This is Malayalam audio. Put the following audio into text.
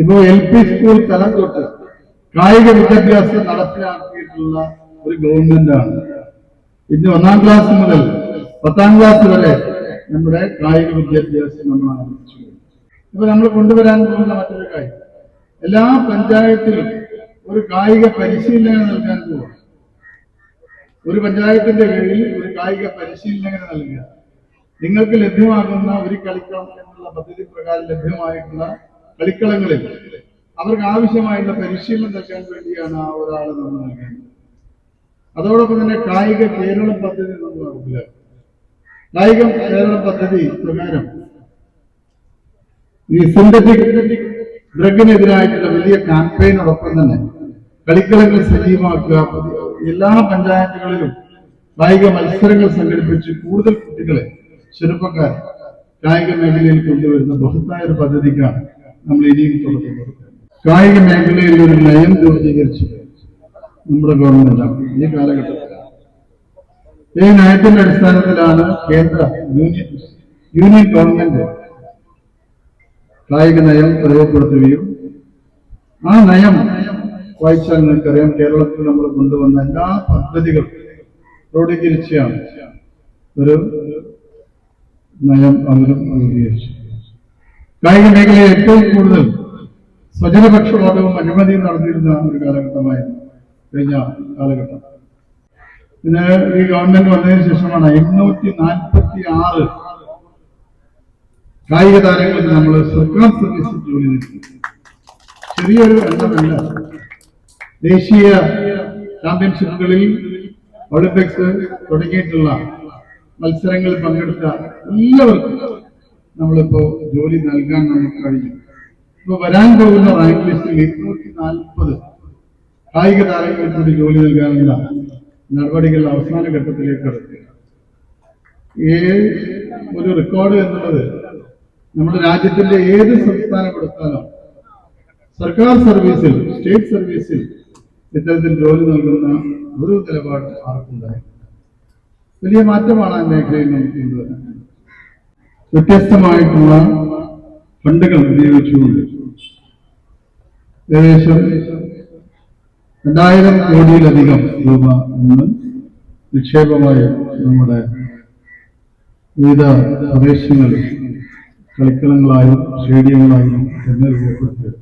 ഇപ്പോ എൽ പി സ്കൂൾ തലം തൊട്ട് കായിക വിദ്യാഭ്യാസം നടപ്പിലാക്കിയിട്ടുള്ള ഒരു ഗവൺമെന്റാണ്. ഇന്ന് ഒന്നാം ക്ലാസ് മുതൽ പത്താം ക്ലാസ് വരെ നമ്മുടെ കായിക വിദ്യാഭ്യാസം നമ്മൾ ആരംഭിച്ചു ഇപ്പൊ നമ്മൾ കൊണ്ടുവരാൻ പോകുന്ന മറ്റൊരു കാര്യം. എല്ലാ പഞ്ചായത്തിലും ഒരു കായിക പരിശീലനം നൽകാൻ പോകും ഒരു പഞ്ചായത്തിന്റെ കീഴിൽ ഒരു കായിക പരിശീലനം നൽകുക. നിങ്ങൾക്ക് ലഭ്യമാകുന്ന ഒരു കളിക്കളം എന്നുള്ള പദ്ധതി പ്രകാരം ലഭ്യമായിട്ടുള്ള കളിക്കളങ്ങളിൽ അവർക്ക് ആവശ്യമായിട്ടുള്ള പരിശീലനം നൽകാൻ വേണ്ടിയാണ് ആ ഒരാൾ നമ്മൾ നൽകേണ്ടത് അതോടൊപ്പം തന്നെ കായിക കേരളം പദ്ധതി നമ്മൾ നടപ്പിലാക്കും. കായിക കേരളം പദ്ധതി പ്രകാരം ഈ സിന്തറ്റിക് ഡ്രഗിനെതിരായിട്ടുള്ള വലിയ ക്യാമ്പയിനോടൊപ്പം തന്നെ കളിക്കളങ്ങൾ സജീവമാക്കുക എല്ലാ പഞ്ചായത്തുകളിലും കായിക മത്സരങ്ങൾ സംഘടിപ്പിച്ച് കൂടുതൽ കുട്ടികളെ ചെറുപ്പക്കാർ കായിക മേഖലയിൽ കൊണ്ടുവരുന്ന ബഹുത്തായ ഒരു പദ്ധതിക്കാണ് നമ്മൾ ഇനിയും കൊടുക്കുന്നത് കായിക മേഖലയിൽ ഒരു നയം രൂപീകരിച്ചു നമ്മുടെ ഗവൺമെന്റാണ് ഈ കാലഘട്ടത്തിൽ ഈ നയത്തിന്റെ അടിസ്ഥാനത്തിലാണ് കേന്ദ്ര യൂണിയൻ യൂണിയൻ ഗവൺമെന്റ് കായിക നയം പ്രയോഗപ്പെടുത്തുകയും ആ നയം വായിച്ചാൽ നിങ്ങൾക്കറിയാം കേരളത്തിൽ നമ്മൾ കൊണ്ടുവന്ന എല്ലാ പദ്ധതികളും ക്രോഡീകരിച്ചാണ് ഒരു നയം അവരും അംഗീകരിച്ചു കായിക മേഖലയിൽ ഏറ്റവും കൂടുതൽ സ്വജനപക്ഷപാതവും അനുമതിയും നടന്നിരുന്ന ഒരു കാലഘട്ടമായിരുന്നു കഴിഞ്ഞ കാലഘട്ടം. പിന്നെ ഈ ഗവൺമെന്റ് വന്നതിന് ശേഷമാണ് എണ്ണൂറ്റി നാൽപ്പത്തി ആറ് കായിക താരങ്ങളിൽ നമ്മൾ സർക്കാർ സർവീസിൽ ജോലി നിൽക്കുന്നത് ചെറിയൊരു എണ്ണമല്ല. ദേശീയ ചാമ്പ്യൻഷിപ്പുകളിൽ ഒളിമ്പിക്സ് തുടങ്ങിയിട്ടുള്ള മത്സരങ്ങളിൽ പങ്കെടുത്ത എല്ലാവർക്കും നമ്മളിപ്പോ ജോലി നൽകാൻ നമുക്ക് കഴിഞ്ഞു. ഇപ്പൊ വരാൻ പോകുന്ന റാങ്ക് ലിസ്റ്റിൽ ഇരുന്നൂറ്റി നാൽപ്പത് കായിക താരങ്ങൾക്ക് കൂടി ജോലി നൽകാനുള്ള നടപടികൾ അവസാന ഘട്ടത്തിലേക്ക് കടക്കുക. ഈ ഒരു റെക്കോർഡ് എന്നുള്ളത് നമ്മുടെ രാജ്യത്തിന്റെ ഏത് സംസ്ഥാനം എടുത്താലും സർക്കാർ സർവീസിൽ സ്റ്റേറ്റ് സർവീസിൽ ഇത്തരത്തിൽ ജോലി നൽകുന്ന ഒരു നിലപാട് ആർക്കുണ്ടായി വലിയ മാറ്റമാണ് ആ മേഖലയിൽ നമുക്ക് കൊണ്ടുവരാൻ വ്യത്യസ്തമായിട്ടുള്ള ഫണ്ടുകൾ ഉപയോഗിച്ചുകൊണ്ട് ഏകദേശം രണ്ടായിരം കോടിയിലധികം രൂപ ഇന്ന് നിക്ഷേപമായി നമ്മുടെ വിവിധ പ്രദേശങ്ങളിൽ കളിക്കളങ്ങളായും സ്റ്റേഡിയങ്ങളായും തെരഞ്ഞെടുക്കപ്പെടുത്തിയെടുത്തു